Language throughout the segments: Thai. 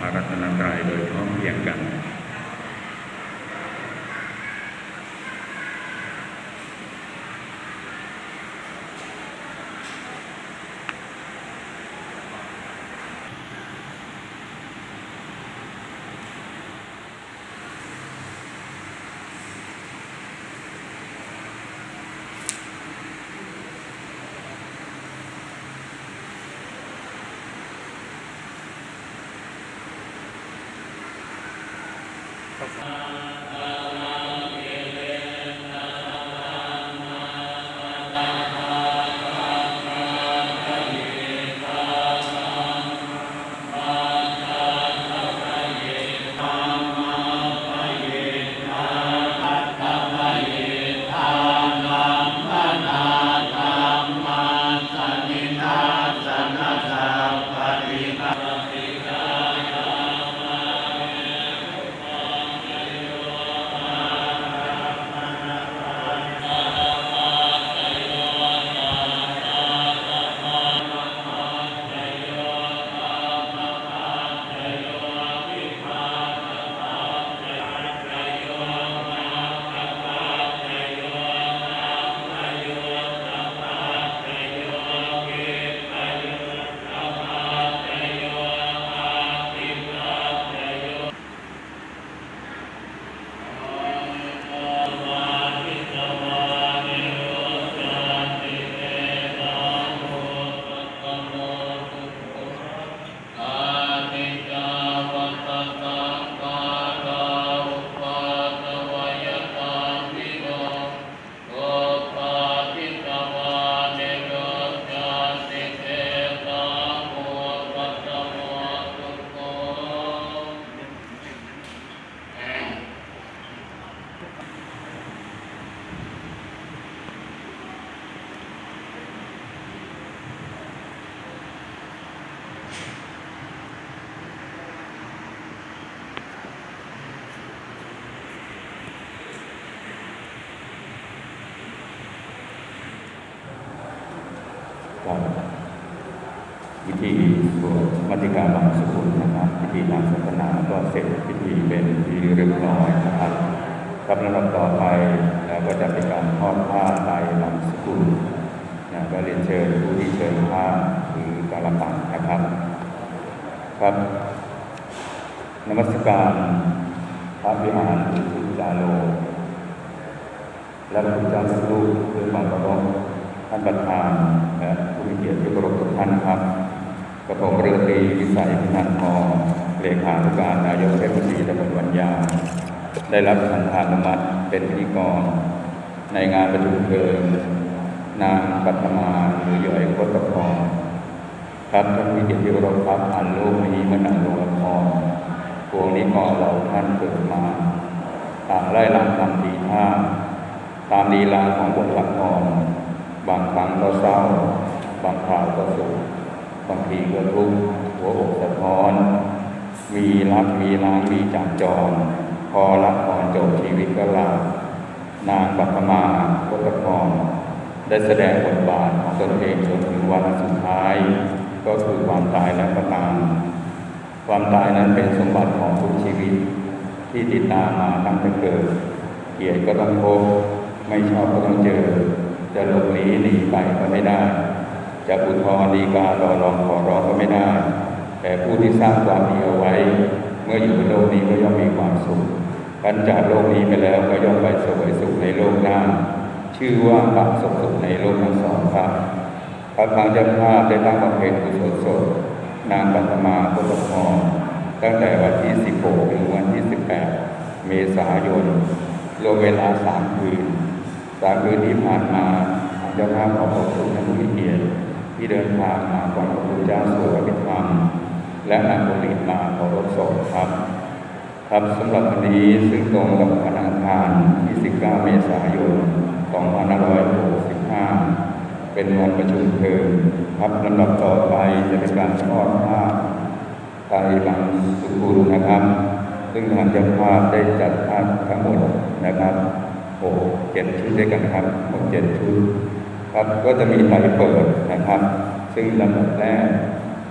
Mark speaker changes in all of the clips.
Speaker 1: พระรัตนตรัยโดยพร้อมเพรียงกัน ธีสวดมัติกาบังสุขุลนะครับพิธีทางศาสนาก็เสร็จพิธีเป็นที่เรียบร้อยนะครับครับลำดับต่อไปแล้วก็จะเป็นการทอดผ้าไตรบังสุขุลนะก็เรียนเชิญผู้ที่เชิญผ้าหรือกาลปังนะครับ ครับนมัสการพระวิหารสุจาโล และพระเจ้าทุกรูปด้วยความเคารพท่านประธานและผู้มีเกียรติที่เคารพทุกท่านครับ กระผมเรือตรีวิสัยพินันทองเลขาธิการนายกเทศมนตรีตำบลวัญญาได้รับสันทานุมัติเป็นพิธีกร ในงานประชุมเพลิงนางปัตมาหรือย่อยโคตรพรครับท่านมีเกียรติที่เคารพครับอันโลกนี้มันอันโลกพรพวงนี้ก็เราท่านเกิดมาต่างไล่ลำทำดีท่าตามลีลาของบทละครบางครั้งก็เศร้า บางคราวก็สุข บางทีก็ทุกข์หัวอกสะท้อน มีรักมีล้างมีจับจร พอละครจบชีวิตก็ลานางปัตมาพุทธพรได้แสดงบทบาทของตนเองจนถึงวันสุดท้าย ก็คือความตายและก็ตามความตายนั้นเป็นสมบัติของทุกชีวิต ที่ติดตามมาตั้งแต่เกิด เกียรติก็ต้องพบไม่ชอบก็ต้องเจอ จะหลบหนีหนีไปก็ไม่ได้ จะอุทธรณ์ดีการอรองขอร้องก็ไม่ได้ แต่ผู้ที่สร้างความดีเอาไว้ เมื่ออยู่บนโลกนี้ก็ย่อมมีความสุขกันจากโลกนี้ไปแล้วก็ย่อมไปสวยสุขในโลกหน้า ชื่อว่าปักสุขสุขในโลกทั้งสองครับพระทางเจ้าภาพได้ตั้งบำเพ็ญกุศลศพนางปัตมาพุทธพรตั้งแต่วันที่ 16 ถึงวันที่ 18 เมษายนรวมเวลาสามคืนสามคืนที่ผ่านมาทางเจ้าภาพขอขอบคุณท่านผู้มีเกียรติ ที่เดินทางมาก่อนพระพุทธเจ้าสวดอภิธรรม และนำบุญมาเคารพศพครับ ครับสำหรับวันนี้ซึ่งตรงกับวันอังคารที่ 19 เมษายน 2565 เป็นวันประชุมเพลิงครับลำดับต่อไปจะเป็นการทอดผ้าไตรบังสุกุลนะครับ ซึ่งทางเจ้าภาพได้จัดภาพทั้งหมดนะครับหกเจ็ดชุดด้วยกันครับหกเจ็ดชุด ครับก็จะมีไหลเปิดนะครับ ซึ่งลำดับแรก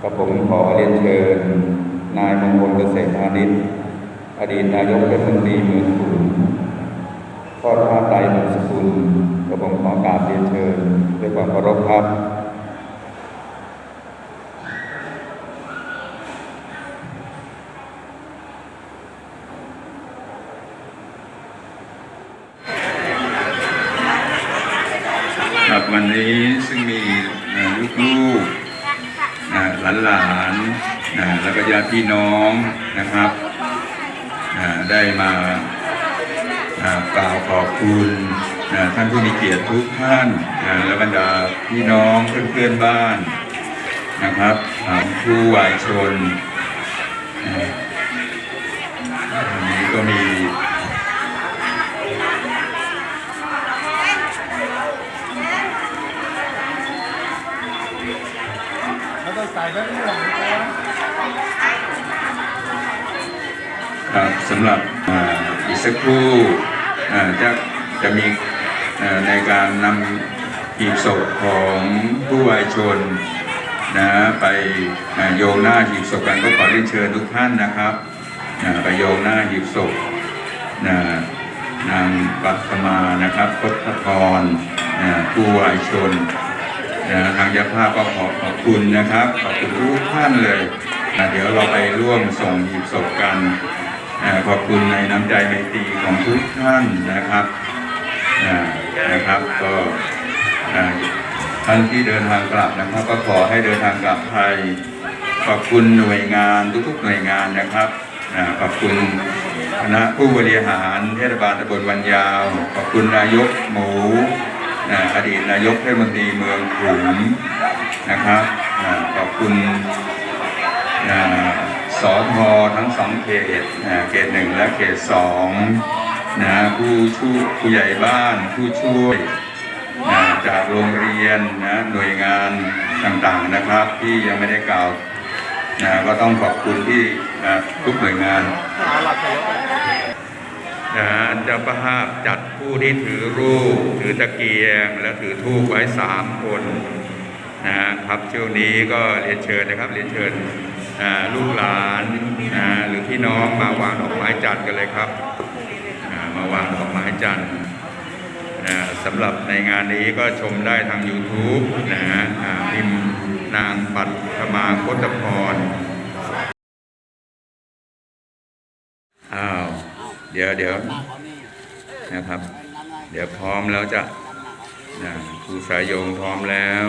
Speaker 1: ก็ผมขอเรียนเชิญ นายมงคลเกษตรพาณิชย์อดีตนายกเป็นมนตรีเมืองขลุงทอดผ้าไตรบุษกุลกระผมขอกราบเรียนเชิญด้วยความเคารพครับ ผู้มีเกียรติทุกท่านและบรรดาพี่น้องเพื่อนๆบ้านนะครับผู้วายชนอันนี้ก็มี
Speaker 2: แล้วก็ใส่แบงค์ม่วงนะครับ
Speaker 1: ครับสำหรับอีกสักครู่จะจะมี ในการนำหีบศพของผู้วายชนนะไปโยงหน้าหีบศพกันก็ขอเรียนเชิญทุกท่านนะครับอ่าไปโยงหน้าหีบศพนะนางปัตมานะครับพจพรอ่าผู้วายชนนะทางเจ้าภาพก็ขอขอบคุณนะครับ ขอบคุณทุกท่านเลยนะเดี๋ยวเราไปร่วมส่งหีบศพกันอ่าขอบคุณในน้ำใจไมตรีของทุกท่านนะครับอ่า นะครับ ก็ท่านที่เดินทางกลับนะครับ ก็ขอให้เดินทางกลับไทยขอบคุณหน่วยงานทุกๆหน่วยงานนะครับขอบคุณคณะผู้บริหารเทศบาลตำบลวันยาว ขอบคุณนายกหมูอดีตนายกเทศมนตรีเมืองขลุงนะครับขอบคุณสอทอทั้งสองเขตเขตหนึ่งและเขตสอง นะผู้ช่วยผู้ใหญ่บ้านผู้ช่วยนะจากโรงเรียนนะหน่วยงานต่างๆนะครับ ที่ยังไม่ได้กล่าวนะก็ต้องขอบคุณที่นะทุกหน่วยงาน
Speaker 2: นะ
Speaker 1: เจ้าภาพจัดผู้ที่ถือรูป ถือตะเกียง และถือธูปไว้สามคนนะครับช่วงนี้ก็เรียนเชิญนะครับเรียนเชิญลูกหลานหรือพี่น้องมาวางดอกไม้จันทร์กันเลยครับาวางดอกไม้จันทร์อ่าสำหรับในงานนี้ก็ชมได้ทาง YouTube นะฮะพิมพ์นางปัทมาโคตพรอ้าวเดี๋ยวเดี๋ยวนะครับ เดี๋ยวพร้อมแล้วจะนะครูสายโยงพร้อมแล้ว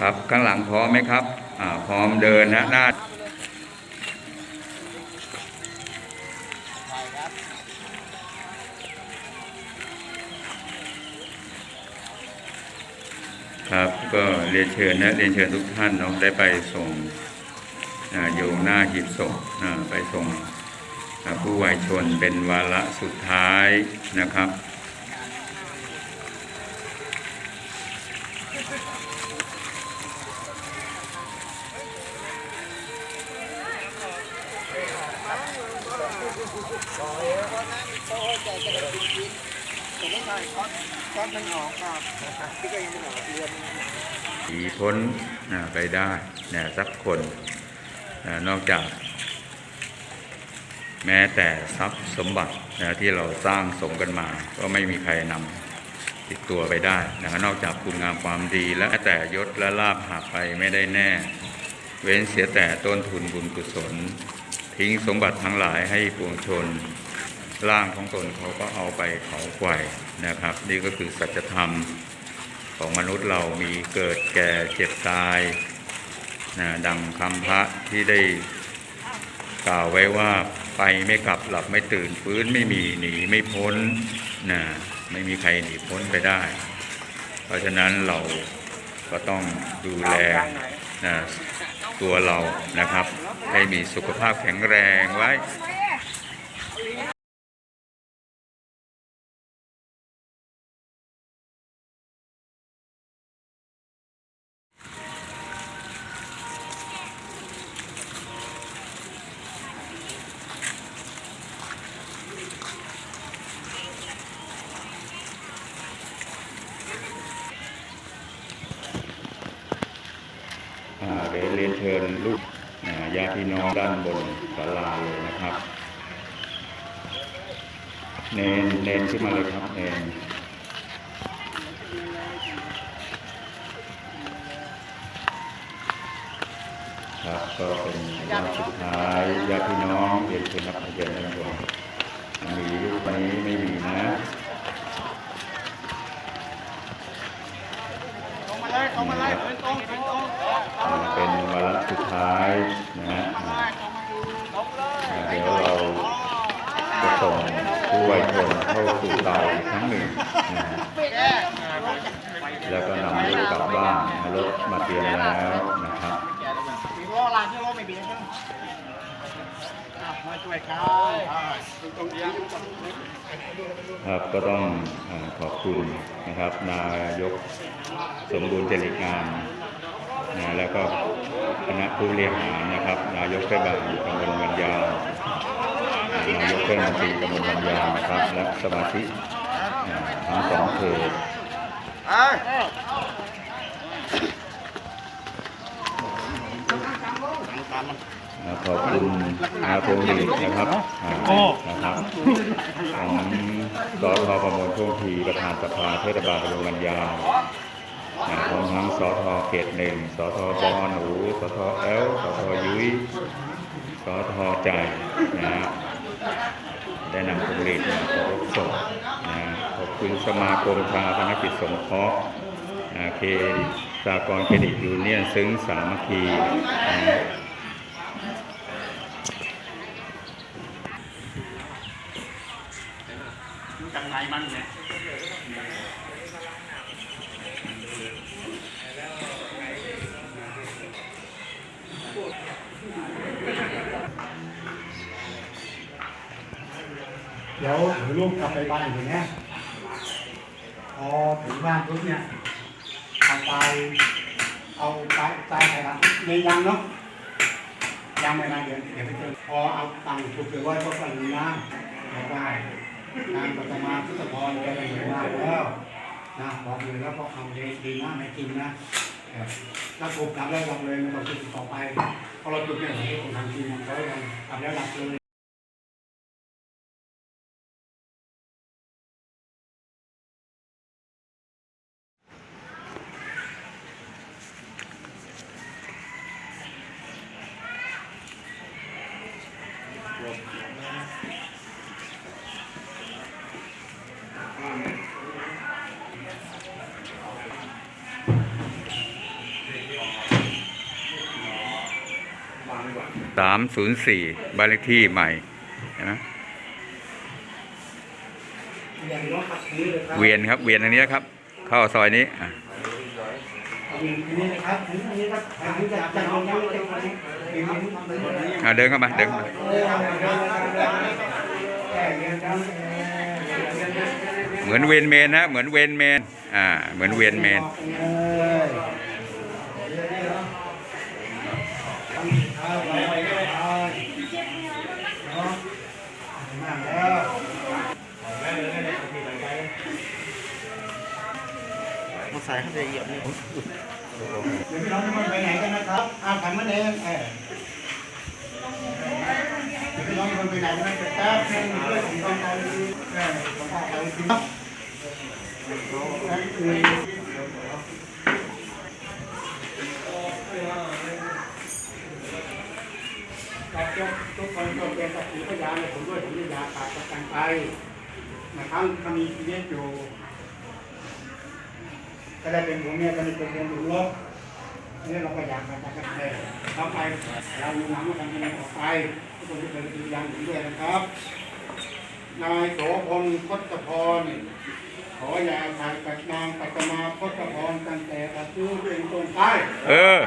Speaker 1: ครับข้างหลังพร้อมไหมครับอ่าพร้อมเดินนะหน้า ก็เรียนเชิญนะเรียนเชิญทุกท่านเนาะได้ไปส่งอ่าโยงหน้าหีบศพไปส่งผู้วายชนเป็นวาระสุดท้ายนะครับ
Speaker 2: ก้อน มันออกครับที่ก็ยังไม่ออกเดือน
Speaker 1: หนีพ้นอ่าไปได้นะสักคนนะนอกจาก แม้แต่ทรัพย์สมบัตินะที่เราสร้างสมกันมา ก็ไม่มีใครนำติดตัวไปได้นะนอกจากคุณงามความดีและแต่ยศและลาภหาไปไม่ได้แน่ เว้นเสียแต่ต้นทุนบุญกุศล ทิ้งสมบัติทั้งหลายให้ปวงชน ร่างของตนเขาก็เอาไปเขาไกวนะครับ นี่ก็คือสัจธรรมของมนุษย์เรามีเกิดแก่เจ็บตายนะดังคำพระที่ได้กล่าวไว้ว่าไปไม่กลับหลับไม่ตื่นฟื้นไม่มีหนีไม่พ้นนะไม่มีใครหนีพ้นไปได้ เพราะฉะนั้นเราก็ต้องดูแลนะตัวเรานะครับ ให้มีสุขภาพแข็งแรงไว้ อ่าเรียนเรียนเชิ ญาติพี่น้องด้านบนศาลาเลยนะครับ เนนเนนขึ้นมาเลยครับเนนครับก็เป็นญาติสุดท้ายญาติพี่น้องเรียนคุณนักเรียนด้านบนมีรูปนี้ไม่มีนะ
Speaker 2: ตรงมาเลยตรงมาเลยตรงตรงตรง
Speaker 1: อ่าเป็นวาระสุด ท้ายนะฮะ
Speaker 2: เดี๋
Speaker 1: ยวเราจะส่งผู้วัยชนเข้าสู่เตาอีกครั้งหนึ่งนะ
Speaker 2: แล้
Speaker 1: วก็นำลูกกลับบ้านรถมาเตรียมแล้วนะครั
Speaker 2: บ
Speaker 1: ครับก็ต้องขอบคุณนะครับ นายกสมบูรณ์เจริญงาน นะแล้วก็คณะผู้บริหารนะครับ นายกเทศบาลตำบลบรรยาวนายกเทศมนตรีตำบลบรรยาวนะครับ และสมาชิกทั้งสองเขต
Speaker 2: เอ้ย
Speaker 1: อ่าขอบคุณอาพงศ์ดีนะครับนะครับของสทประมวลช่วงทีประธานสภาเทศบาลตำบลบรรยาวอ่า ของทั้งสทเขตหนึ่งสทบหนูสทแอลสทยุ้ยสทใจนะฮะได้นำผลิตมาเคารพศพนะขอบคุณสมาคมชาพนักิจสงเคราะห์อ่าเคสากลเครดิตยูเนียน ซึ้งสามัคคีนะ
Speaker 2: จังไรมันเนี่ย
Speaker 3: เดี๋ยวถือลูกกลับไปบ้านอยู่เนี่ยพอถึงบ้านปุ๊บเนี่ยเอาไปเอาไปไปอะไรนะในยังเนาะยังไม่นานเดี๋ยวเดี๋ยวไปเจอพอเอาตังค์ถูกไปไว้ก็สั่งนะบอกว่าทางปัตมาพุทธพรแกไปเห็นมาแล้วนะบอกเลยแล้วก็ทำดีดีนะไม่จริงนะแบบแล้วถูกกลับแล้วลงเลยไม่ต้องจุดต่อไปพอเราจุดเนี่ยเราให้คนทำจริงมันก็ยังกลับแล้วดับเลย
Speaker 1: สามศูนย์สี่บ้านเลขที่ใหม่เห็นไหม
Speaker 3: เวี
Speaker 1: ยนครับเวียนอันนี้นครับ เข้าซอยนี้อะ
Speaker 3: เรียนอันนี้นะครับอันนี้ครับอันนี้จะจะลงยังไม่ได้คนนี้เรียนทำไปเลย
Speaker 1: อะเดินเข้ามาเดินเข้ามาเหมือนเวนเมนนะเหมือนเวนเมนอ่าเหมือนเวนเมน
Speaker 2: มาใส่ข้างในเหยียบนี่
Speaker 3: เดี๋ยวพี่น้องทุกคนไปไหนกันนะครับอาขันมันเองเออเดี๋ยวพี่น้องทุกคนไปไหนกันไปแป๊บนึงเพื่อผมต้องไปเออผมต้องไปที่ครับนั่นคือกับยกทุกคนก็เป็นสักขีพยานผมด้วยผมจะยาขาดประกันไปนะครับถ้ามีชีวิตอยู่ ก็ได้เป็นผมเมียก็ได้เป็นเรียนรู้รถนี่เราก็อยากมาจากกันเลยต่อไปเรามีน้ำกันเองออกไปทุกคนที่เป็นตัวอย่างด้วยนะครับ นายโสพลพจพรขออย่าถ่ายกับนางปัตมาพจพรตั้งแต่ปัจจุบันเป็นต้นไป
Speaker 1: เออ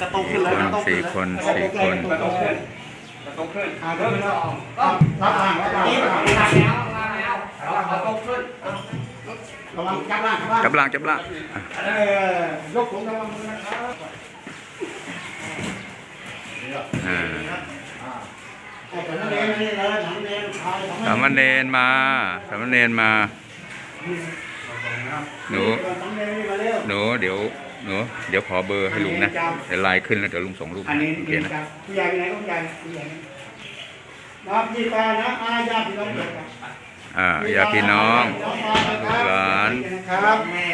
Speaker 3: กระตุกขึ้นเลยกระตุก
Speaker 1: สี่คนสี่คน
Speaker 3: กระตุกขึ้นกระตุกขึ้นอ่าเริ่มแล้วกรับอ่างรับอ่างรับอ่าง
Speaker 2: กระตุกขึ้น
Speaker 3: ระวังจับล่างจับล่าง
Speaker 1: จับล่าง
Speaker 3: ยกสูงระวังอ่า
Speaker 1: สามเณรมา สามเณรมา หนู
Speaker 3: สามเณรนี่มาเร็ว
Speaker 1: หนู เดี๋ยว หนู เดี๋ยวขอเบอร์ให้ลุงนะ เดี๋ยวไลน์ขึ้นแล้วเดี๋ยวลุงส่งรูป
Speaker 3: อัน
Speaker 1: ให้
Speaker 3: นี้
Speaker 1: โอเค
Speaker 3: นี่
Speaker 1: นะ
Speaker 3: ครับผู้ใหญ่ไปไหนผู้ใหญ่ผู้ใหญ่นะครับพี่ตานะอาญาติพี่น้องเด็กครับ
Speaker 1: อ่าญาติพี่น้องลูกหลาน
Speaker 3: ครับแม่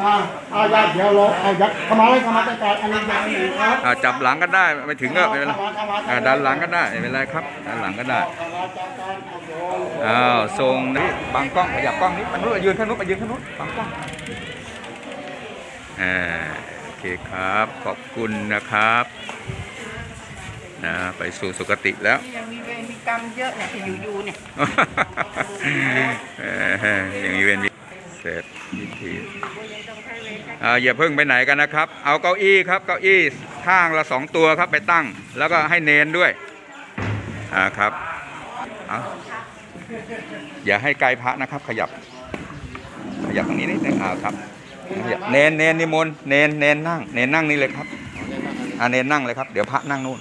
Speaker 3: อ่าอาญาติเดี๋ยวเราเอายัดเข้ามาเลยเข้ามาจัดการอันนี้อย่างหนึ่งครับ
Speaker 1: อ่าจับหลังก็ได้ไม่ถึงก็ไม่เป็นไร
Speaker 3: เข้ามาเข้ามา
Speaker 1: อ่าด้านหลังก็ได้ไม่เป็นไรครับด้านหลังก็ได้
Speaker 3: เข้ามาจัดการเอาโยน
Speaker 1: อ้าวทรงนี่บางกล้องขยับกล้องนิดมันนู้นยืนข้างนู้นไปยืนข้างนู้นบางกล้องอ่าโอเคครับ ขอบคุณนะครับนะไปสู่สุคติแล้ว
Speaker 2: ยังมีเวรมีกรรมเยอะเนี่ยที่อยู่อยู่เนี่ย
Speaker 1: เอออย่างนี้เป็น เสร็จพิธีอย่าเพิ่งไปไหนกันนะครับ เอาเก้าอี้ครับเก้าอี้ข้างละสองตัวครับไปตั้ง แล้วก็ให้เนนด้วยอ่าครับเอาอย่าให้ไกลพระนะครับ ขยับ ขยับตรงนี้นิดนึงอ่าครับขยับเนนเนนนิมนต์เนนเนนนั่ง เนนนั่งนี่เลยครับอ่าเนนนั่งเลยครับเดี๋ยวพระนั่งนู่น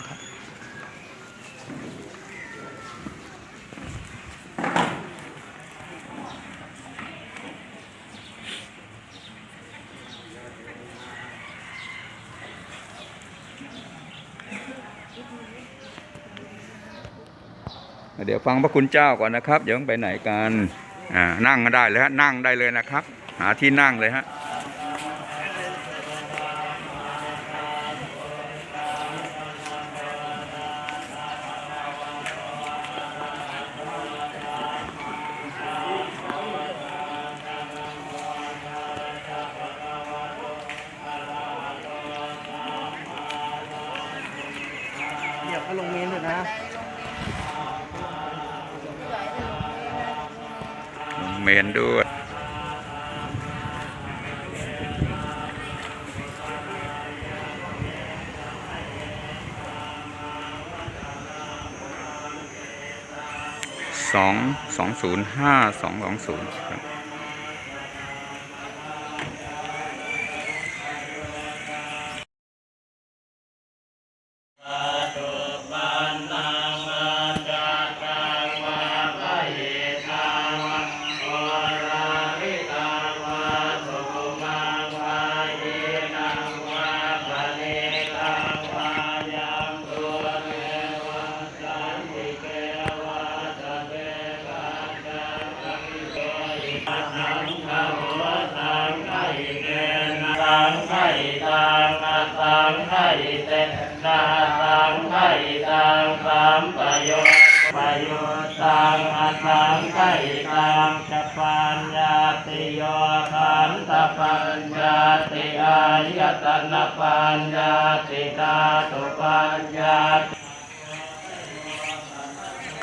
Speaker 1: ดี๋ยวฟังพระคุณเจ้าก่อนนะครับอย่าเพิ่งไปไหนกัน อ่า นั่งก็ได้เลยฮะ นั่งได้เลยนะครับ หาที่นั่งเลยฮะ
Speaker 2: เดี๋ยวเขาลงเมนเลยนะ
Speaker 1: ลงเมนด้วย สองสองศูนย์ห้าสองสองศูนย์
Speaker 4: ปัญญาติอายตนะปัญญาติธาตุปัญญา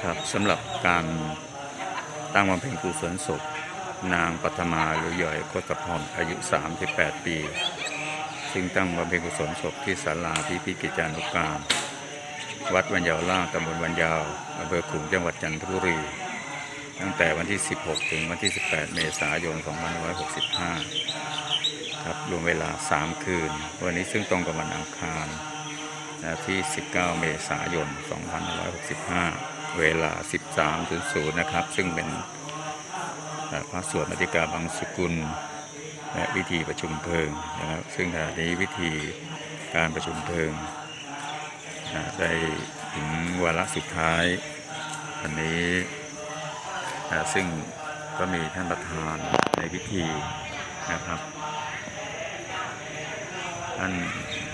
Speaker 1: ครับสำหรับการตั้งบำเพ็ญกุศลศพนางปัทมาหรือหย่อยโคตรพรอายุ 38 ปี ซึ่งตั้งบำเพ็ญกุศลศพที่ศาลาพิพิกิจานุการ วัดวันยาวล่างตำบลวันยาวอำเภอขุงจังหวัดจันทบุรี ตั้งแต่วันที่ 16 ถึงวันที่ 18 เมษายน 2565 ครับ รวมเวลา 3 คืน วันนี้ซึ่งตรงกับวันอังคารนะที่ 19 เมษายน 2565 เวลา 13.00 นะครับ ซึ่งเป็นพระสวดมติกาบางสกุล และวิธีประชุมเพลิงนะครับ ซึ่งขณะนี้วิธีการประชุมเพลิงได้ถึงวาระสุดท้ายวันนี้ ซึ่งก็มีท่านประธานในพิธีนะครับท่าน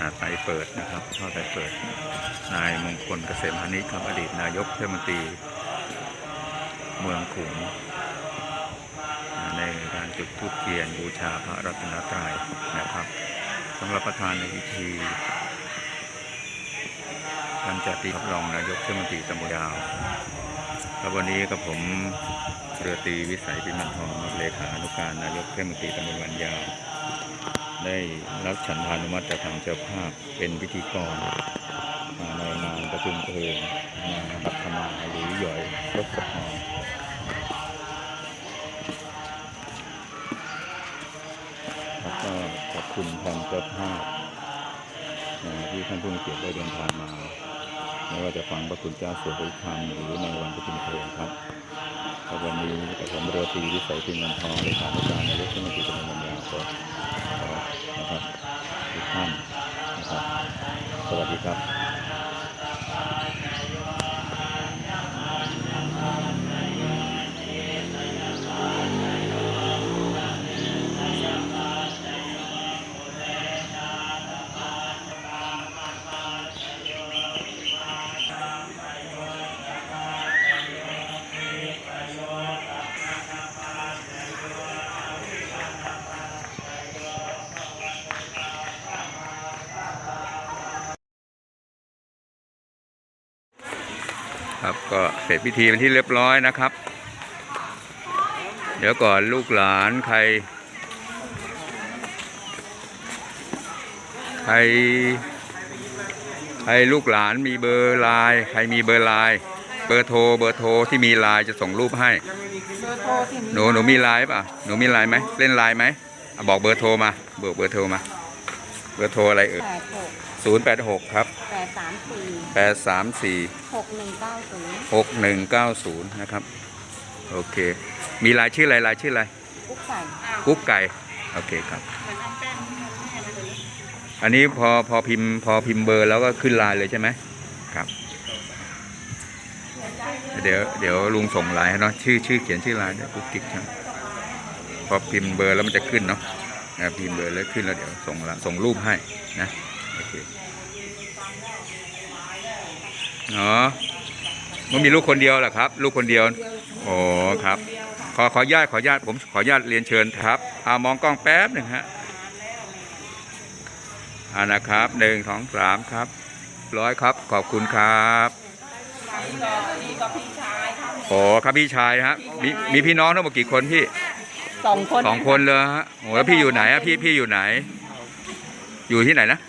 Speaker 1: าไตเปิดนะครับเข้าไตเปิด นายมงคลเกษมพานิชครับอดีตนายกเทศมนตรีเมืองขุงในการจุดธูปเทียนบูชาพระรัตนตรัยนะครับสำหรับประธานในพิธีท่านจติรับรองนายกเทศมนตรีตำบลยาว ครับวันนี้กับผมเรือตีวิสัยพิมันทองเลขานุการนายกเทศมนตรีตำบลวันยาว ได้รับฉันทานุมัติจากทางเจ้าภาพเป็นพิธีกรอ่าในงานประชุมเพลิงงานบัตรมาหรือหย่อยรถสพแล้วก็ขอบคุณทางเจ้าภาพที่ท่านผู้มีเกียรติได้เดินทางมา ไม่ว่าจะฟังพระคุณเจ้าสวดพระธรรมหรือในวันประชุมเพลงครับวันนี้กับผมเรือตีวิสัยพิมพ์วันทองเลขานุการนายกเทศมนตรีตำบลบางยาวก็นะครับทุกท่านนะครับ สวัสดีครับ เสร็จพิธีเป็นที่เรียบร้อยนะครับ เดี๋ยวก่อนลูกหลานใคร ใคร ใครลูกหลานมีเบอร์ไลน์ใครมีเบอร์ไลน์เบอร์โทรเบอร์โทรที่มีไลน์จะส่งรูปให้
Speaker 2: เบอร์โทรที่มี
Speaker 1: หนูหนูมีไลน์ป่ะหนูมีไลน์ไหมเล่นไลน์ไหมอะบอกเบอร์โทรมาเบอร์เบอร์โทรมา เบอร์โทรอะไรเอ่ย
Speaker 2: แปดหก
Speaker 1: ศูนย์แปดหกครับ
Speaker 2: แปดสามสี่
Speaker 1: แปดสามสี่
Speaker 2: หกหนึ่งเก้าศูนย์
Speaker 1: หกหนึ่งเก้าศูนย์นะครับ โอเค มีรายชื่ออะไรรายชื่ออะไร
Speaker 2: กุ๊กไก่
Speaker 1: กุ๊กไก่ โอเคครับ อันนี้พอพอพิมพ์พอพิมพ์เบอร์แล้วก็ขึ้นไลน์เลยใช่ไหมครับ เดี๋ยวเดี๋ยวลุงส่งไลน์ให้เนาะชื่อชื่อเขียนชื่อไลน์ด้วยกุ๊กกิ๊กใช่ไหมพอพิมพ์เบอร์แล้วมันจะขึ้นเนาะนะพิมพ์เบอร์แล้วขึ้นแล้วเดี๋ยวส่งละส่งรูปให้นะโอเค เนาะมันมีลูกคนเดียวเหรอครับ ลูกคนเดียวโอ้ครับ ขอขออนุญาตขออนุญาตผมขออนุญาตเรียนเชิญครับอามองกล้องแป๊บหนึ่งฮะอ่านะครับหนึ่งสองสามครับ ร้อยครับขอบคุณครับโอ้ครับพี่ชายฮะมีมีพี่น้องทั้งหมดกี่คนพี่
Speaker 2: สองคน
Speaker 1: สองคนเลยฮะโอ้แล้วพี่อยู่ไหนอะพี่พี่อยู่ไหน อยู่ที่ไหนนะ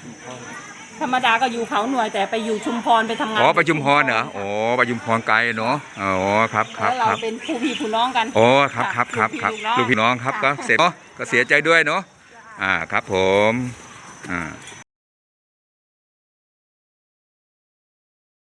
Speaker 2: ธรรมดาก็อยู่เขาหน่วยแต่ไปอยู่ชุมพรไปทำงาน
Speaker 1: อ๋อประชุมพรเหรอโอ้ประชุมพรไกลเนาะอ๋อครับครับ
Speaker 2: แล้วเรา
Speaker 1: ครับ
Speaker 2: เป็นครูพี่ครูน้องกัน
Speaker 1: โอ้ครับครับครับครับ
Speaker 2: ลู
Speaker 1: ลูก
Speaker 2: กพี่
Speaker 1: พี่น้องครับก็
Speaker 2: ค่ะ
Speaker 1: เสร็จเนาะก็เสียใจด้วยเนาะอ่าครับผมอ่า